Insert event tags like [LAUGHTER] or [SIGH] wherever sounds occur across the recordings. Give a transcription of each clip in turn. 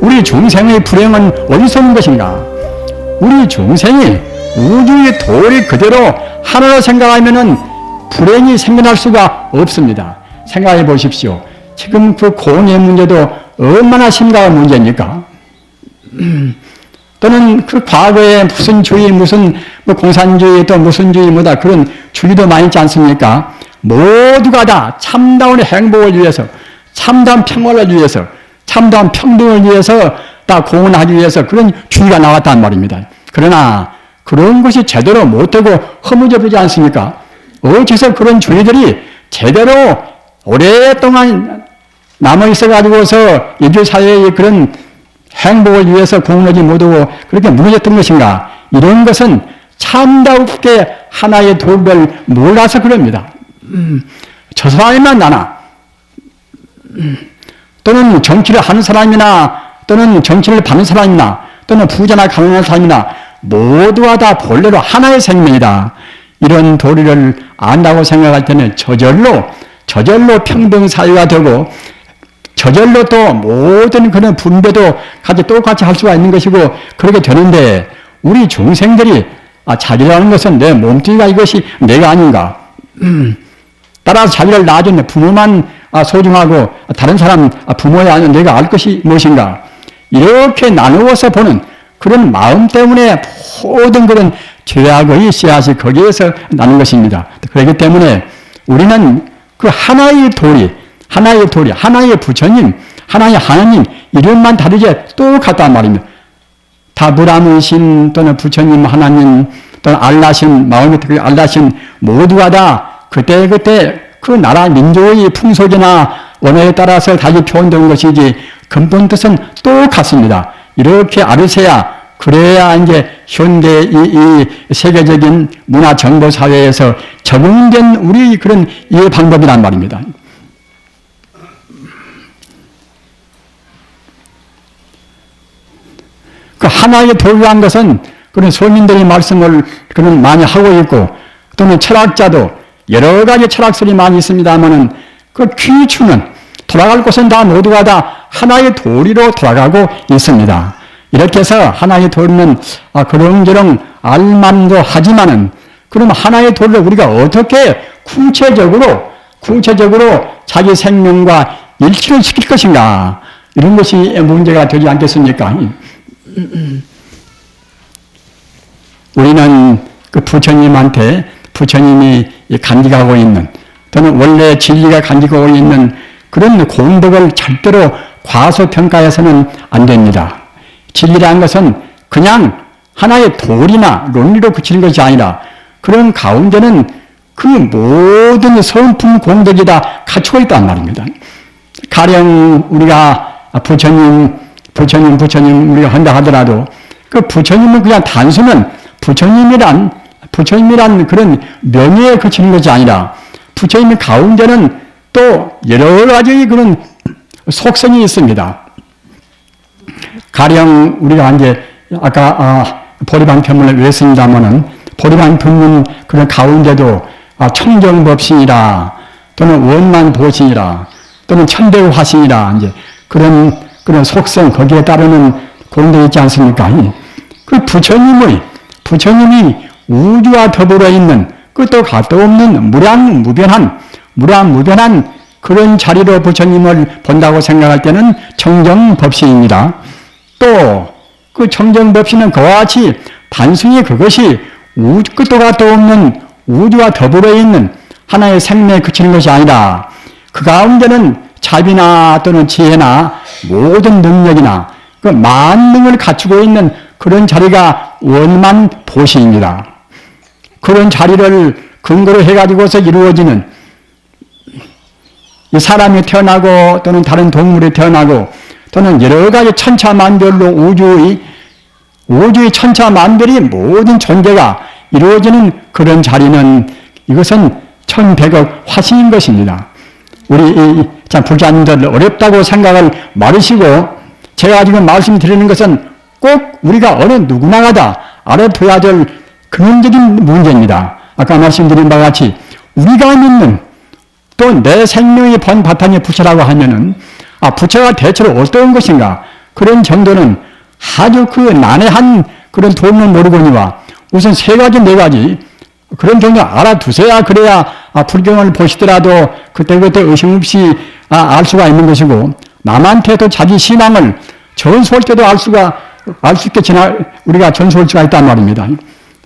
우리 중생의 불행은 어디서 온 것인가? 우리 중생이 우주의 도리 그대로 하나로 생각하면은 불행이 생겨날 수가 없습니다. 생각해 보십시오. 지금 그 공의 문제도 얼마나 심각한 문제입니까? [CLEARS THROAT] 또는 그 과거에 무슨 주의, 무슨 뭐 공산주의 또 무슨 주의 뭐다 그런 주의도 많이 있지 않습니까? 모두가 다 참다운 행복을 위해서, 참다운 평화를 위해서, 참다운 평등을 위해서 다 공헌하기 위해서 그런 주의가 나왔단 말입니다. 그러나 그런 것이 제대로 못되고 허무져 보지 않습니까? 어디서 그런 주의들이 제대로 오랫동안 남아있어 가지고서 인류 사회의 그런 행복을 위해서 공헌하지 못하고 그렇게 무너졌던 것인가? 이런 것은 참다롭게 하나의 도를 몰라서 그럽니다. 음, 저 사람만 나나 음, 또는 정치를 하는 사람이나 또는 정치를 받는 사람이나 또는 부자나 가난한 사람이나 모두가 다 본래로 하나의 생명이다. 이런 도리를 안다고 생각할 때는 저절로 저절로 평등 사회가 되고 저절로 또 모든 그런 분배도 같이 똑같이 할 수가 있는 것이고 그렇게 되는데 우리 중생들이 아, 자기라는 것은 내 몸뚱이가 이것이 내가 아닌가. 음, 따라서 자기를 낳아준 부모만 아, 소중하고 다른 사람 아, 부모야 아닌 내가 알 것이 무엇인가. 이렇게 나누어서 보는 그런 마음 때문에 모든 그런 죄악의 씨앗이 거기에서 나는 것입니다. 그렇기 때문에 우리는 그 하나의 도리, 하나의 도리, 하나의 부처님, 하나의 하나님 이름만 다르게 똑같단 말입니다. 다브라문 신 또는 부처님 하나님 또는 알라신 마음의 그 알라신 모두가 다 그때그때 그 나라 민족의 풍속이나 원어에 따라서 다시 표현된 것이지 근본 뜻은 똑같습니다. 이렇게 알으셔야 그래야 이제 현대 이, 이 세계적인 문화 정보 사회에서 적응된 우리 그런 이해 방법이란 말입니다. 그 하나의 도리란 것은 그런 소민들이 말씀을 그런 많이 하고 있고 또는 철학자도 여러 가지 철학설이 많이 있습니다만은 그 귀추는 돌아갈 곳은 다 모두가 다 하나의 도리로 돌아가고 있습니다. 이렇게 해서 하나의 도리는 아, 그런저런 알만도 하지만은 그럼 하나의 도리를 우리가 어떻게 구체적으로 구체적으로 자기 생명과 일치를 시킬 것인가 이런 것이 문제가 되지 않겠습니까? 우리는 그 부처님한테 부처님이 간직하고 있는 또는 원래 진리가 간직하고 있는 그런 공덕을 절대로 과소평가해서는 안 됩니다. 진리라는 것은 그냥 하나의 도리나 논리로 그치는 것이 아니라 그런 가운데는 그 모든 성품 공덕이 다 갖추고 있단 말입니다. 가령 우리가 부처님, 부처님, 부처님 우리가 한다 하더라도 그 부처님은 그냥 단순한 부처님이란 부처님이란 그런 명예에 그치는 것이 아니라 부처님 가운데는 또 여러 가지 그런 속성이 있습니다. 가령 우리가 이제 아까 아, 보리방 편문을 외웠습니다만은 보리방 편문 그런 가운데도 아, 청정법신이라 또는 원만보신이라 또는 천대화신이라 이제 그런 그런 속성 거기에 따르는 공도 있지 않습니까? 그 부처님의 부처님이 우주와 더불어 있는 끝도 갓도 없는 무량무변한 무량무변한 그런 자리로 부처님을 본다고 생각할 때는 청정법신입니다. 또 그 청정법신은 그와 같이 단순히 그것이 우주 끝도 갓도 없는 우주와 더불어 있는 하나의 생명에 그치는 것이 아니라 그 가운데는 자비나 또는 지혜나 모든 능력이나 그 만능을 갖추고 있는 그런 자리가 원만 보시입니다. 그런 자리를 근거로 해가지고서 이루어지는 사람이 태어나고 또는 다른 동물이 태어나고 또는 여러 가지 천차만별로 우주의 우주의 천차만별이 모든 존재가 이루어지는 그런 자리는 이것은 천백억 화신인 것입니다. 우리 참 불자님들 어렵다고 생각을 말으시고 제가 지금 말씀드리는 것은 꼭 우리가 어느 누구나가 다 알아둬야 될 근원적인 문제입니다. 아까 말씀드린 바와 같이 우리가 믿는 또 내 생명이 본 바탕이 부처라고 하면은 아 부처가 대체로 어떤 것인가? 그런 정도는 아주 그 난해한 그런 도움을 모르거니와 우선 세 가지 네 가지 그런 정도 알아두세야 그래야 아, 불경을 보시더라도 그때그때 의심 없이 아, 알 수가 있는 것이고 남한테도 자기 신앙을 전수할 때도 알 수가 알 수 있게 지나 우리가 전수할 수가 있단 말입니다.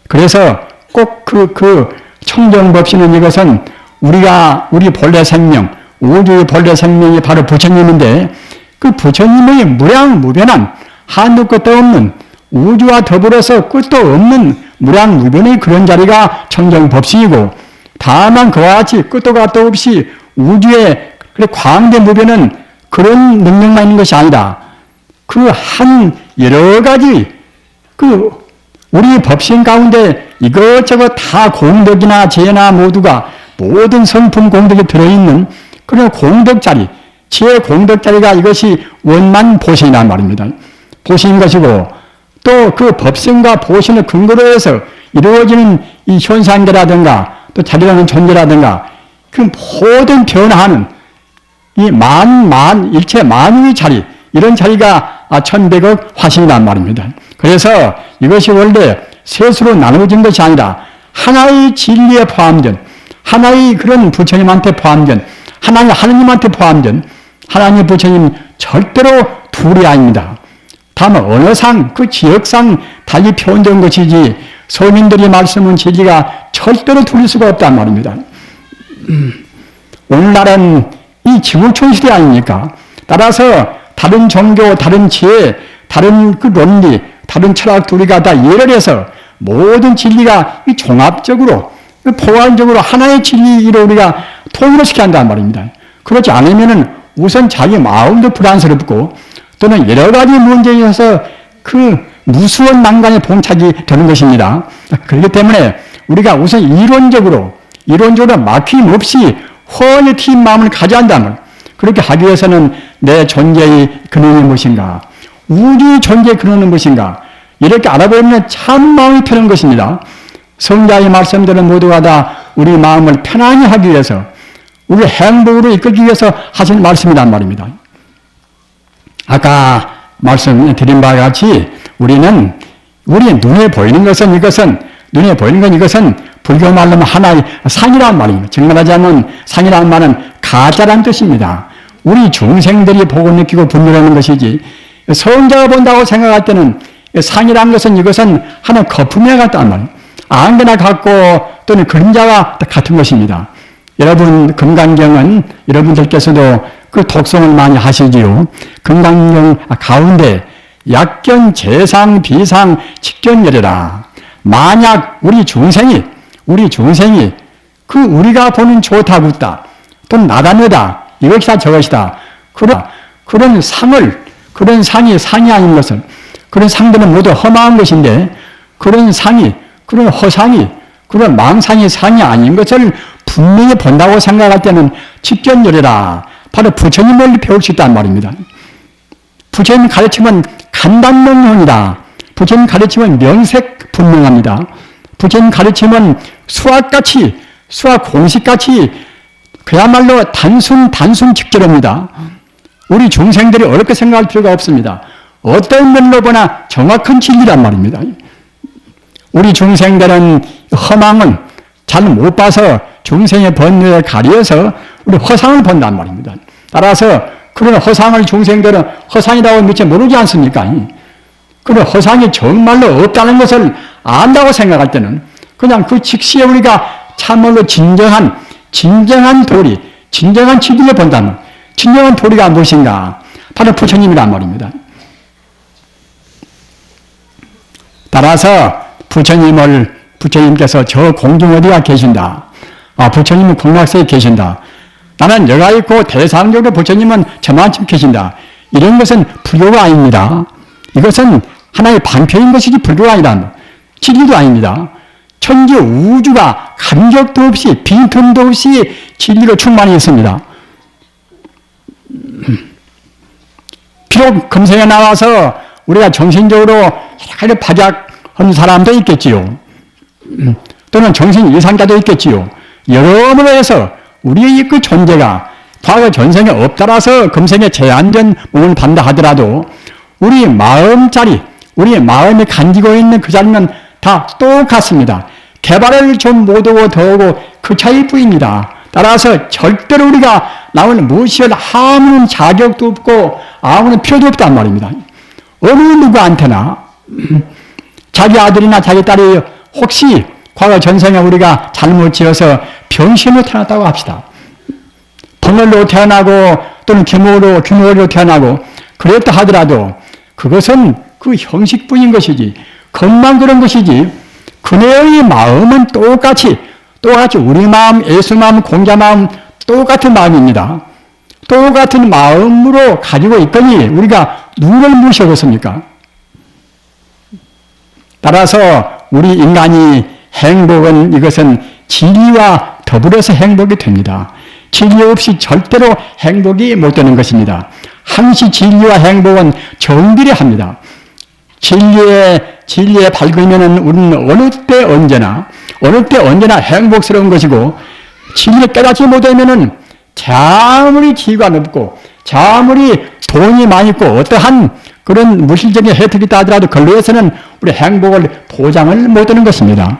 그래서 꼭 그 그 청정법신은 이것은 우리가 우리 본래 생명 우주의 본래 생명이 바로 부처님인데 그 부처님의 무량무변한 한도 끝도 없는 우주와 더불어서 끝도 없는 무량무변의 그런 자리가 청정법신이고 다만 그와 같이 끝도 gat도 없이 우주의 그래 광대 무변은 그런 능력만 있는 것이 아니다. 그 한 여러 가지 그 우리 법신 가운데 이것저것 다 공덕이나 재나 모두가 모든 성품 공덕이 들어있는 그런 공덕자리, 지혜 공덕자리가 이것이 원만 보신이란 말입니다. 보신인 것이고 또 그 법신과 보신을 근거로 해서 이루어지는 이 현상계라든가 또 자리라는 존재라든가 그 모든 변화하는 이 만, 만, 일체 만유의 자리, 이런 자리가 아, 천백억 화신이란 말입니다. 그래서 이것이 원래 셋으로 나누어진 것이 아니라 하나의 진리에 포함된, 하나의 그런 부처님한테 포함된, 하나의 하느님한테 포함된, 하나님 부처님 절대로 둘이 아닙니다. 다만 어느 상, 그 지역상 달리 표현된 것이지 서민들이 말씀은 진리가 절대로 둘릴 수가 없단 말입니다. [CLEARS THROAT] 오늘날은 이 지구촌 시대 아닙니까? 따라서 다른 종교, 다른 지혜, 다른 그 논리, 다른 철학 둘이가 다 예를 해서 모든 진리가 이 종합적으로 포괄적으로 하나의 진리로 우리가 통일을 시켜야 한단 말입니다. 그렇지 않으면은 우선 자기 마음도 불안스럽고 또는 여러 가지 문제에 있어서 그 무수한 난관에 봉착이 되는 것입니다. 그렇기 때문에 우리가 우선 이론적으로 이론적으로 막힘 없이 훤히 튄 마음을 가져야 한다면 그렇게 하기 위해서는 내 존재의 근원이 무엇인가 우주의 존재의 근원은 무엇인가 이렇게 알아보면 참 마음이 편한 것입니다. 성자의 말씀들은 모두가 다 우리 마음을 편안히 하기 위해서 우리 행복으로 이끌기 위해서 하신 말씀이란 말입니다. 아까 말씀드린 바와 같이 우리는 우리 눈에 보이는 것은 이것은 눈에 보이는 건 이것은 불교 말로 하나의 상이란 말입니다. 정말하자면 상이라는 말은 가짜란 뜻입니다. 우리 중생들이 보고 느끼고 분별하는 것이지 성자가 본다고 생각할 때는 상이란 것은 이것은 하나 거품에 같단 말이에요. 안개나 같고 또는 그림자와 같은 것입니다. 여러분 금강경은 여러분들께서도 그 독성을 많이 하시지요. 금강경 가운데 약견, 재상, 비상, 직견열이라. 만약 우리 중생이 우리 중생이 그 우리가 보는 좋다 굿다 또는 나다느다 이것이다 저것이다 그런 그런 상을 그런 상이 상이 아닌 것은 그런 상들은 모두 험한 것인데 그런 상이 그런 허상이 그런 망상이 상이 아닌 것을 분명히 본다고 생각할 때는 직견열이라 바로 부처님을 배울 수 있단 말입니다. 부처님 가르침은 간단명령이다. 부처님 가르침은 명색 분명합니다. 부처님 가르침은 수학같이 수학 공식같이 그야말로 단순 단순 직결합니다. 우리 중생들이 어렵게 생각할 필요가 없습니다. 어떤 면로 보나 정확한 진리란 말입니다. 우리 중생들은 허망은 잘 못 봐서 중생의 번뇌에 가려서 우리 허상을 본단 말입니다. 따라서 그런 허상을 중생들은 허상이라고 미처 모르지 않습니까? 그런 허상이 정말로 없다는 것을 안다고 생각할 때는 그냥 그 즉시에 우리가 참말로 진정한, 진정한 도리, 진정한 진리를 본다면, 진정한 도리가 무엇인가? 바로 부처님이란 말입니다. 따라서 부처님을, 부처님께서 저 공중 어디가 계신다. 아, 부처님은 공락세에 계신다. 나는 여가 있고 대상적으로 부처님은 저만큼 계신다. 이런 것은 불교가 아닙니다. 이것은 하나의 반편인 것이지 불교가 아니다. 진리도 아닙니다. 천지 우주가 간격도 없이 빈틈도 없이 진리로 충만히 있습니다. 비록 금생에 나와서 우리가 정신적으로 여러 가지 바작한 사람도 있겠지요. 또는 정신 이상자도 있겠지요. 여러모로 해서 우리의 그 존재가 과거 전생에 없더라서 금생에 제한된 몸을 받다 하더라도 우리 마음 자리, 우리 마음이 간지고 있는 그 자리는 다 똑같습니다. 개발을 좀 못하고 더하고 그 차이뿐입니다. 따라서 절대로 우리가 나오는 무엇을 아무런 자격도 없고 아무런 필요도 없단 말입니다. 어느 누구한테나 [CLEARS THROAT] 자기 아들이나 자기 딸이 혹시 과거 전생에 우리가 잘못 지어서 병신으로 태어났다고 합시다. 덩어리로 태어나고 또는 규모로 규모로 태어나고 그랬다 하더라도 그것은 그 형식뿐인 것이지 겉만 그런 것이지 그네의 마음은 똑같이 똑같이 우리 마음, 예수 마음, 공자 마음 똑같은 마음입니다. 똑같은 마음으로 가지고 있더니 우리가 누구를 무시하겠습니까? 따라서 우리 인간이 행복은 이것은 진리와 더불어서 행복이 됩니다. 진리 없이 절대로 행복이 못 되는 것입니다. 항시 진리와 행복은 정비례합니다. 진리에 진리에 밝으면은 우리는 어느 때 언제나 어느 때 언제나 행복스러운 것이고 진리를 깨닫지 못하면은 아무리 지위가 높고 아무리 돈이 많이 있고 어떠한 그런 무실적인 혜택이 있다 하더라도 근로에서는 우리 행복을 보장을 못하는 것입니다.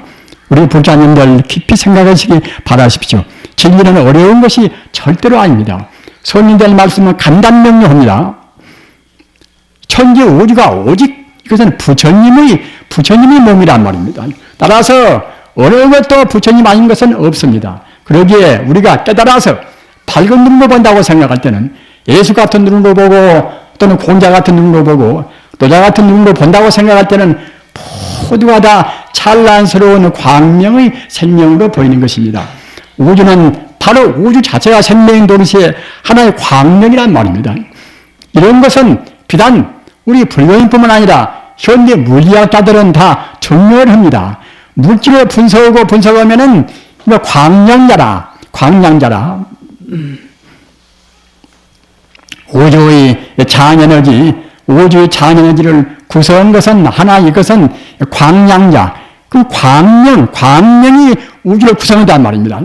우리 불자님들 깊이 생각하시기 바라십시오. 진리는 어려운 것이 절대로 아닙니다. 손님들 말씀은 간단명료합니다. 천지 우주가 오직 이것은 부처님의 부처님의 몸이란 말입니다. 따라서 어느 것도 부처님 아닌 것은 없습니다. 그러기에 우리가 깨달아서 밝은 눈으로 본다고 생각할 때는 예수 같은 눈으로 보고 또는 공자 같은 눈으로 보고 노자 같은 눈으로 본다고 생각할 때는 모두가 다 찬란스러운 광명의 생명으로 보이는 것입니다. 우주는 바로 우주 자체가 생명인 동시에 하나의 광명이란 말입니다. 이런 것은 비단 우리 불교인뿐만 아니라 현대 물리학자들은 다 증명을 합니다. 물질을 분석하고 분석하면은 광량자라, 광량자라. 우주의 장에너지, 우주의 장에너지를 구성한 것은 하나 이것은 광량자. 그 광명, 광명이 우주를 구성한단 말입니다.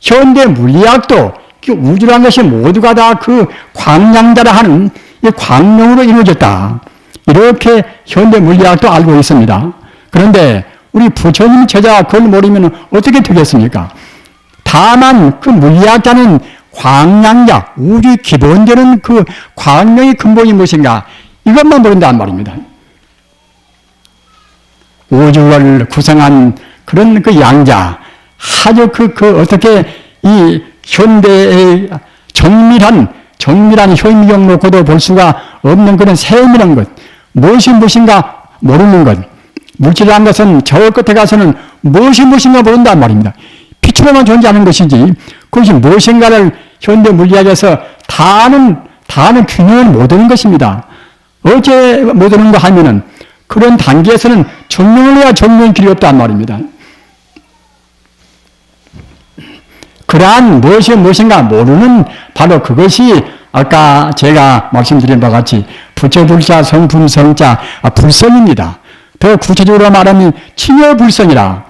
현대 물리학도 그 우주라는 것이 모두가 다 그 광량자라 하는 이 광명으로 이루어졌다. 이렇게 현대 물리학도 알고 있습니다. 그런데 우리 부처님 제자가 그걸 모르면 어떻게 되겠습니까? 다만 그 물리학자는 광량자, 우주 기본되는 그 광명의 근본이 무엇인가 이것만 모른단 말입니다. 우주를 구성한 그런 그 양자, 아주 그, 그 어떻게 이 현대의 정밀한, 정밀한 현미경 놓고도 볼 수가 없는 그런 세밀한 것, 무엇이 무엇인가 모르는 것, 물질이라는 것은 저 끝에 가서는 무엇이 무엇인가 모른단 말입니다. 빛으로만 존재하는 것이지, 그것이 무엇인가를 현대 물리학에서 다 아는, 다 아는 균형을 못 하는 것입니다. 어째 못 하는가 하면은 그런 단계에서는 증명을 해야 증명의 길이 없단 말입니다. 그러한 무엇이 무엇인가 모르는 바로 그것이 아까 제가 말씀드린 바와 같이 부처불사 성품성자 아, 불성입니다. 더 구체적으로 말하면 친여불성이라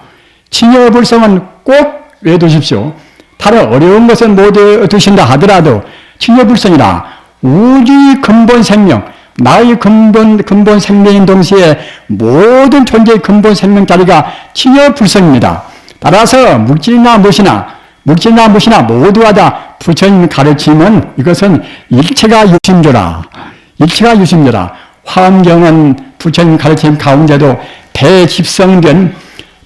친여불성은 꼭 외두십시오. 다른 어려운 것은 못 드신다 하더라도 친여불성이라 우주의 근본 생명 나의 근본 근본 생명인 동시에 모든 존재의 근본 생명 자리가 친여불성입니다. 따라서 물질이나 무엇이나 물질이나 무엇이나 모두가 다 부처님 가르침은 이것은 일체가 유심조라. 일체가 유심조라. 화엄경은 부처님 가르침 가운데도 대집성된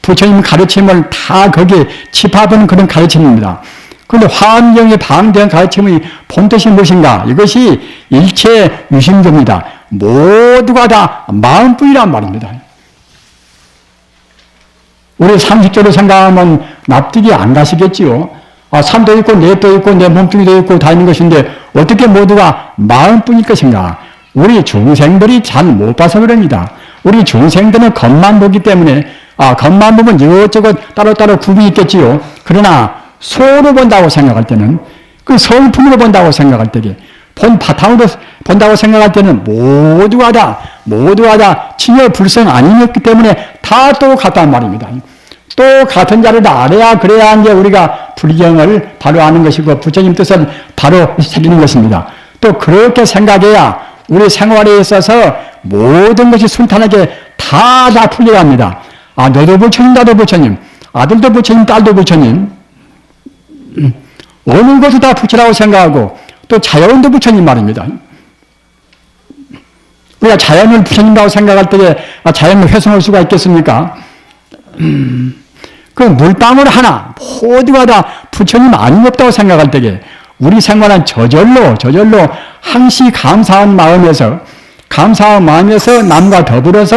부처님 가르침을 다 거기에 집합하는 그런 가르침입니다. 그런데 화엄경에 방대한 가르침의 본뜻이 무엇인가? 이것이 일체 유심조입니다. 모두가 다 마음뿐이란 말입니다. 우리 상식적으로 생각하면 납득이 안 가시겠지요. 아, 산도 있고 넷도 있고 내 몸뚱이도 있고 다 있는 것인데 어떻게 모두가 마음뿐일 것인가? 우리 중생들이 잘 못 봐서 그럽니다. 우리 중생들은 겉만 보기 때문에 아 겉만 보면 이것저것 따로따로 구분이 있겠지요. 그러나 소로 본다고 생각할 때는 그 성품으로 본다고 생각할 때에 본 바탕으로 본다고 생각할 때는 모두가 다 모두가 다 친여 불성 아니었기 때문에 다 똑같단 말입니다. 또 같은 자를 알아야 그래야 이제 우리가 불경을 바로 아는 것이고 부처님 뜻을 바로 새기는 것입니다. 또 그렇게 생각해야 우리 생활에 있어서 모든 것이 순탄하게 다 다 풀려갑니다. 아, 너도 부처님, 나도 부처님, 아들도 부처님, 딸도 부처님, 음, 어느 것도 다 부처라고 생각하고 또 자연도 부처님 말입니다. 우리가 자연을 부처님이라고 생각할 때에 아, 자연을 훼손할 수가 있겠습니까? 음, 그 물방울 하나 모두가 다 부처님 아니었다고 생각할 때에 우리 생활은 저절로 저절로 항시 감사한 마음에서 감사한 마음에서 남과 더불어서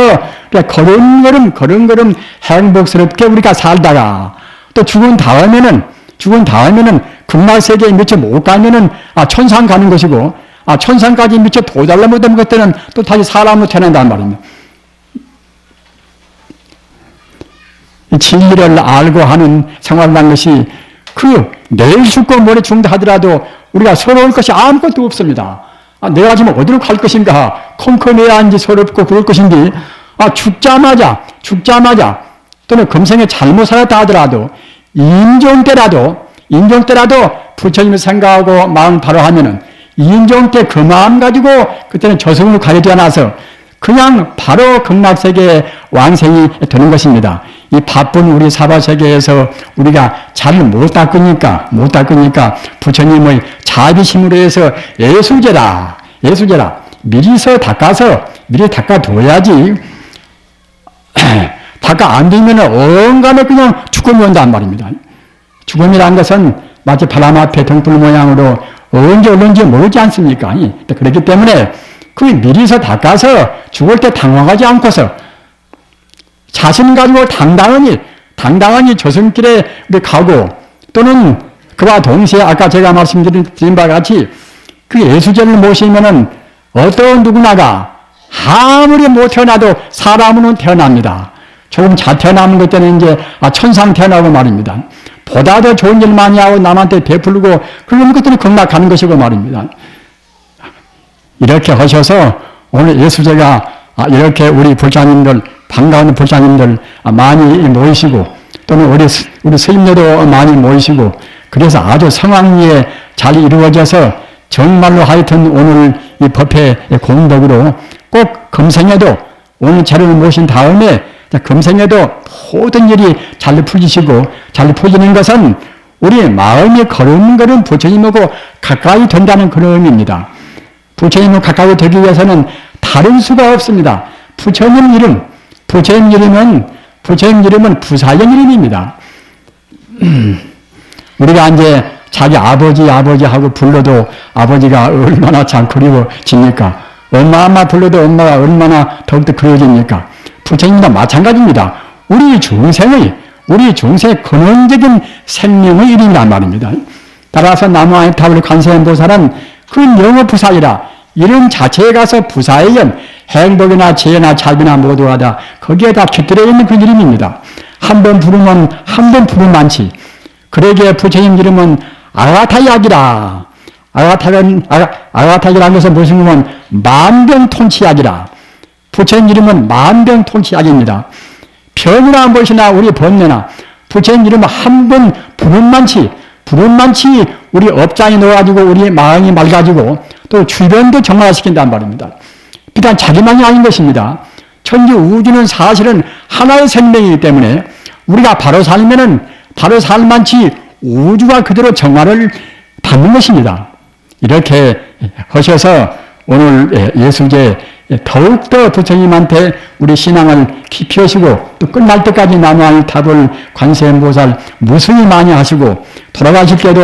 걸음걸음 걸음걸음 행복스럽게 우리가 살다가 또 죽은 다음에는 죽은 다음에는 극락 세계에 미처 못 가면은 아 천상 가는 것이고 아 천상까지 미처 도달라 못하면 그때는 또 다시 사람으로 태어난단 말입니다. 이 진리를 알고 하는 생활이라는 것이 그 내일 죽고 모레 죽는다 하더라도 우리가 서러울 것이 아무것도 없습니다. 아, 내가 지금 어디로 갈 것인가? 컴컴해야 한지 서럽고 그럴 것인지, 아, 죽자마자, 죽자마자, 또는 금생에 잘못 살았다 하더라도, 인종 때라도, 인종 때라도 부처님을 생각하고 마음 바로 하면은, 인종 때 그 마음 가지고 그때는 저승으로 가려지 않아서 그냥 바로 극락세계의 왕생이 되는 것입니다. 이 바쁜 우리 사바 세계에서 우리가 잘못 닦으니까, 못 닦으니까 부처님의 자비심으로 해서 예수제라, 예수제라. 미리서 닦아서, 미리 닦아둬야지. [CLEARS THROAT] 닦아 안 되면 언감에 그냥 죽음이 온단 말입니다. 죽음이란 것은 마치 바람 앞에 등불 모양으로 언제 올는지 모르지 않습니까? 그렇기 때문에 그 미리서 닦아서 죽을 때 당황하지 않고서 자신 가지고 당당하니 당당하니 저승길에 가고 또는 그와 동시에 아까 제가 말씀드린 바와 같이 그 예수제를 모시면은 어떤 누구나가 아무리 못 태어나도 사람은 태어납니다. 조금 잘 태어나는 것 때는 이제 아, 천상 태어나고 말입니다. 보다 더 좋은 일 많이 하고 남한테 베풀고 그런 것들이 극락하는 것이고 말입니다. 이렇게 하셔서 오늘 예수제가 아, 이렇게 우리 불자님들 반가운 불자님들 많이 모이시고 또는 우리 우리 스님들도 많이 모이시고 그래서 아주 성황리에 잘 이루어져서 정말로 하여튼 오늘 이 법회 공덕으로 꼭 금생에도 오늘 자료를 모신 다음에 금생에도 모든 일이 잘 풀리시고 잘 풀리는 것은 우리 마음이 걸음 걸음 부처님하고 가까이 된다는 그런 의미입니다. 부처님을 가까이 되기 위해서는 다른 수가 없습니다. 부처님 이름, 부처님 이름은, 부처님 이름은 부사형 이름입니다. [CLEARS THROAT] 우리가 이제 자기 아버지, 아버지 하고 불러도 아버지가 얼마나 참 그리워집니까? 엄마, 엄마 불러도 엄마가 얼마나 더욱더 그리워집니까? 부처님도 마찬가지입니다. 우리 중생의, 우리 중생의 근원적인 생명의 이름이란 말입니다. 따라서 나무아의 타블 관세음 보살은 그 영어 부사이라 이름 자체에 가서 부사의연 행복이나 재나 자비나 모두가 다 거기에 다 깃들어 있는 그 이름입니다. 한 번 부르면 한 번 부르면 많지. 그러기에 부처님 이름은 아가타약이라. 아가타는 아가타이라는 것은 무슨 면 만병통치약이라. 부처님 이름은 만병통치약입니다. 병이나 무엇이나 우리 번뇌나 부처님 이름은 한 번. 부르면 많지. 우리 업장에 넣어가지고 우리 마음이 맑아지고 또 주변도 정화시킨단 말입니다. 비단 자기만이 아닌 것입니다. 천지 우주는 사실은 하나의 생명이기 때문에 우리가 바로 살면은 바로 살만치 우주가 그대로 정화를 받는 것입니다. 이렇게 하셔서 오늘 예수제 더욱더 부처님한테 우리 신앙을 깊이 하시고 또 끝날 때까지 나무할 탑을 관세음보살 무수히 많이 하시고 돌아가실 때도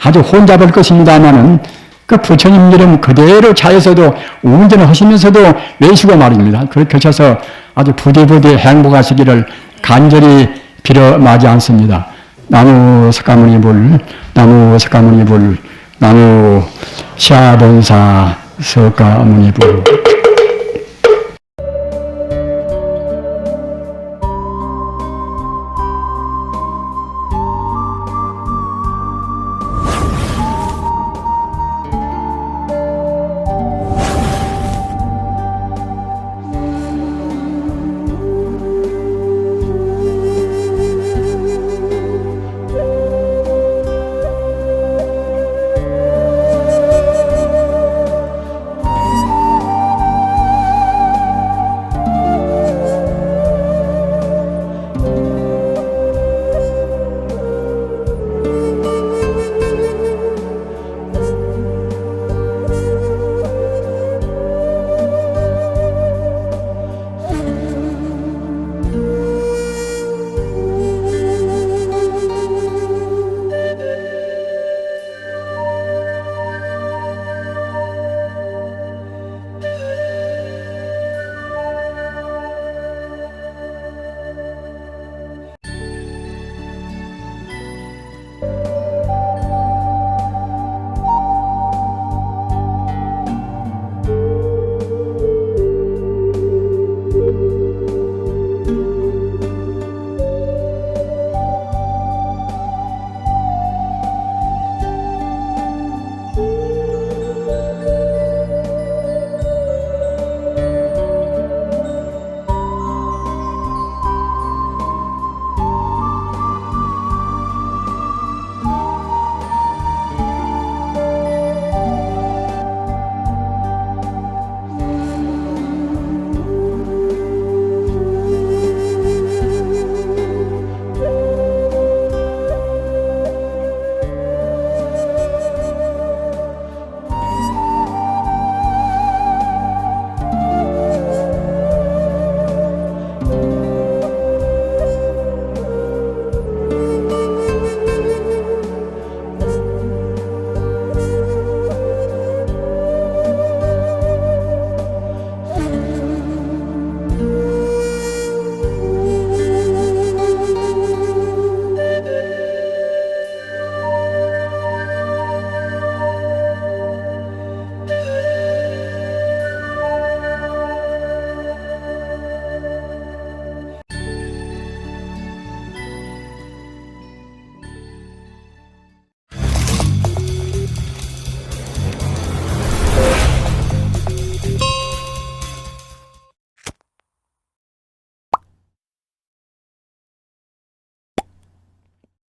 아주 혼잡할 것입니다만은 그 부처님 이름 그대로 차에서도 운전을 하시면서도 외시고 말입니다. 그렇게 하셔서 아주 부디부디 행복하시기를 간절히 빌어 마지 않습니다. 나무 석가모니 불, 나무 석가모니 불, 나무 샤본사 석가모니 불.